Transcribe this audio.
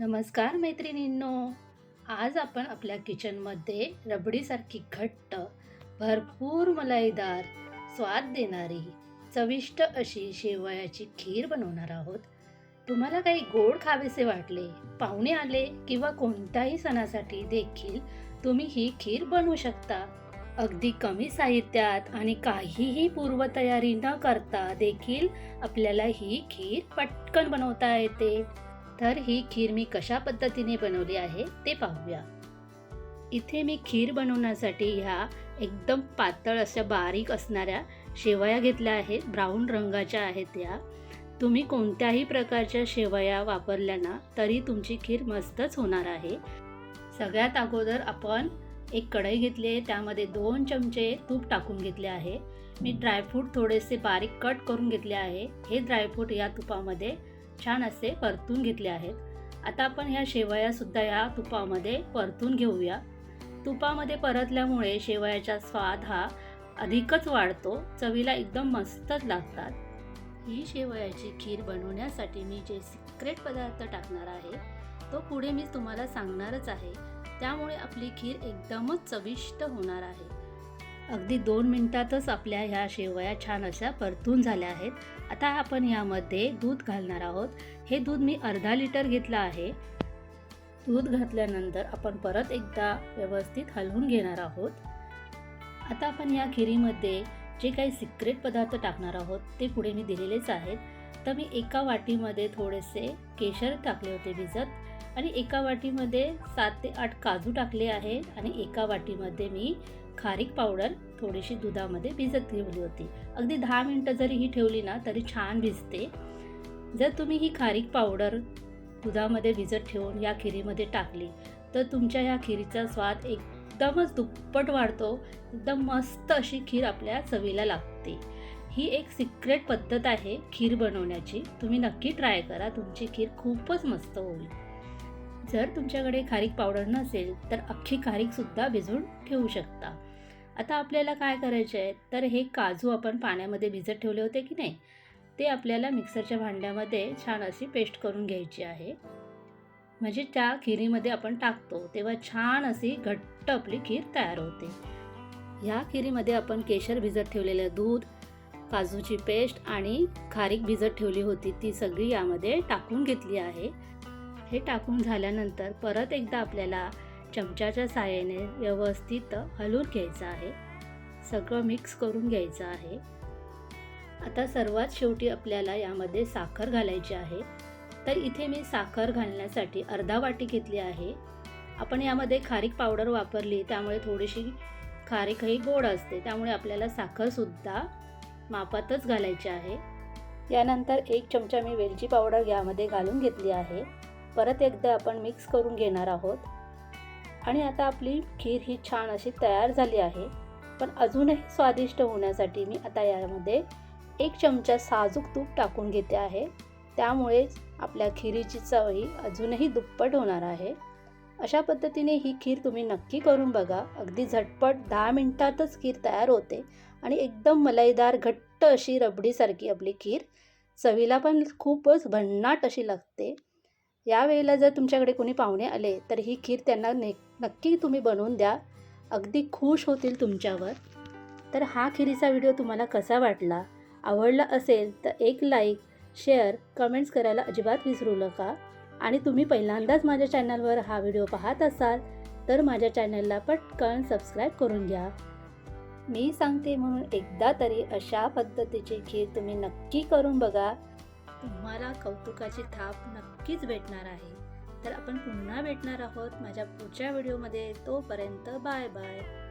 नमस्कार मैत्रिणींनो. आज आपण आपल्या किचनमध्ये रबडीसारखी घट्ट भरपूर मलाईदार स्वाद देणारी चविष्ट अशी शेवयाची खीर बनवणार आहोत. तुम्हाला काही गोड खावेसे वाटले पाहुणे आले किंवा कोणत्याही सणासाठी देखील तुम्ही ही खीर बनवू शकता. अगदी कमी साहित्यात आणि काहीही पूर्वतयारी न करता देखील आपल्याला ही खीर पटकन बनवता येते. तर ही खीर मी कशा पद्धतीने बनवली आहे ते पाहूया. इथे मी खीर बनवण्यासाठी ह्या एकदम पातळ अशा बारीक असणाऱ्या शेवया घेतल्या आहेत ब्राऊन रंगाच्या आहेत या. तुम्ही कोणत्याही प्रकारच्या शेवया वापरल्या ना तरी तुमची खीर मस्तच होणार आहे. सगळ्यात अगोदर आपण एक कढई घेतली आहे त्यामध्ये दोन चमचे तूप टाकून घेतले आहे. मी ड्रायफ्रूट थोडेसे बारीक कट करून घेतले आहे. हे ड्रायफ्रूट या तुपामध्ये छान असे परतून घेतले आहेत. आता आपण ह्या शेवयासुद्धा ह्या या तुपामध्ये परतून घेऊया. तुपामध्ये परतल्यामुळे शेवयाचा स्वाद हा अधिकच वाढतो. चवीला एकदम मस्तच लागतात. ही शेवयाची खीर बनवण्यासाठी मी जे सिक्रेट पदार्थ टाकणार आहे तो पुढे मी तुम्हाला सांगणारच आहे. त्यामुळे आपली खीर एकदमच चविष्ट होणार आहे. अगदी दोन मिनटातच आपल्या ह्या शेवया छान अशा परतून झाल्या आहेत. आता आपण यामध्ये दूध घालणार आहोत. हे दूध मी अर्धा लिटर घेतलं आहे. दूध घातल्यानंतर आपण परत एकदा व्यवस्थित हलवून घेणार आहोत. आता आपण या खिरीमध्ये जे काही सिक्रेट पदार्थ टाकणार आहोत ते पुढे मी दिलेलेच आहेत. तर मी एका वाटीमध्ये थोडेसे केशर टाकले होते भिजत आणि एका वाटीमध्ये सात ते आठ काजू टाकले आहे आणि एका वाटीमध्ये मी खारीक पावडर थोडीशी दुधामध्ये भिजत ठेवली होती. अगदी दहा मिनटं जरी ही ठेवली ना तरी छान भिजते. जर तुम्ही ही खारीक पावडर दुधामध्ये भिजत ठेवून या खिरीमध्ये टाकली तर तुमच्या ह्या खिरीचा स्वाद एकदमच दुप्पट वाढतो. एकदम मस्त अशी खीर आपल्या चवीला लागते. ही एक सिक्रेट पद्धत आहे खीर बनवण्याची. तुम्ही नक्की ट्राय करा. तुमची खीर खूपच मस्त होईल. जर तुमच्याकडे खारीक पावडर नसेल तर अख्खी खारीकसुद्धा भिजवून ठेवू शकता. आता आपल्याला काय करायचे आहे? तर हे काजू आपण पाण्यामध्ये भिजत ठेवले होते की नाही? ते आपल्याला मिक्सरच्या भांड्यामध्ये छान अशी पेस्ट करून घ्यायची आहे. म्हणजे त्या खिरीमध्ये आपण टाकतो तेव्हा छान अशी घट्ट आपली खीर तयार होते. ह्या खिरीमध्ये आपण केशर भिजत ठेवलेलं दूध काजूची पेस्ट आणि खारीक भिजत ठेवली होती ती सगळी यामध्ये टाकून घेतली आहे. हे टाकून झाल्यानंतर परत एकदा आपल्याला चमच्याच्या साहाय्याने व्यवस्थित हलवून घ्यायचं आहे. सगळं मिक्स करून घ्यायचं आहे. आता सर्वात शेवटी आपल्याला यामध्ये साखर घालायची आहे. तर इथे मी साखर घालण्यासाठी अर्धा वाटी घेतली आहे. आपण यामध्ये खारीक पावडर वापरली त्यामुळे थोडीशी खारीकही गोड असते. त्यामुळे आपल्याला साखरसुद्धा मापातच घालायची आहे. यानंतर एक चमचा मी वेलची पावडर यामध्ये घालून घेतली आहे. परत एकदा आपण मिक्स करून घेणार आहोत. आणि आता आपली खीर ही छान अशी तयार झाली आहे. पण अजूनही स्वादिष्ट होण्यासाठी मी आता यामध्ये एक चमचा साजूक तूप टाकून घेते आहे. त्यामुळेच आपल्या खिरीची चव ही अजूनही दुप्पट होणार आहे. अशा पद्धतीने ही खीर तुम्ही नक्की करून बघा. अगदी झटपट दहा मिनटातच खीर तयार होते आणि एकदम मलाईदार घट्ट अशी रबडीसारखी आपली खीर चवीला पण खूपच भन्नाट अशी लागते. यावेळेला जर तुमच्याकडे कोणी पाहुणे आले तर ही खीर त्यांना ने नक्की तुम्ही बनवून द्या. अगदी खुश होतील तुमच्यावर. तर हा खिरीचा व्हिडिओ तुम्हाला कसा वाटला? आवडला असेल तर एक लाईक शेअर कमेंट्स करायला अजिबात विसरू नका. आणि तुम्ही पहिल्यांदाच माझ्या चॅनलवर हा व्हिडिओ पाहत असाल तर माझ्या चॅनलला पटकन सबस्क्राईब करून घ्या. मी सांगते म्हणून एकदा तरी अशा पद्धतीची खीर तुम्ही नक्की करून बघा. तुम्हाला कौतुकाची थाप नक्कीच भेटणार आहे. तर आपण पुन्हा भेटणार आहोत माझ्या पुढच्या व्हिडिओमध्ये. तोपर्यंत बाय बाय.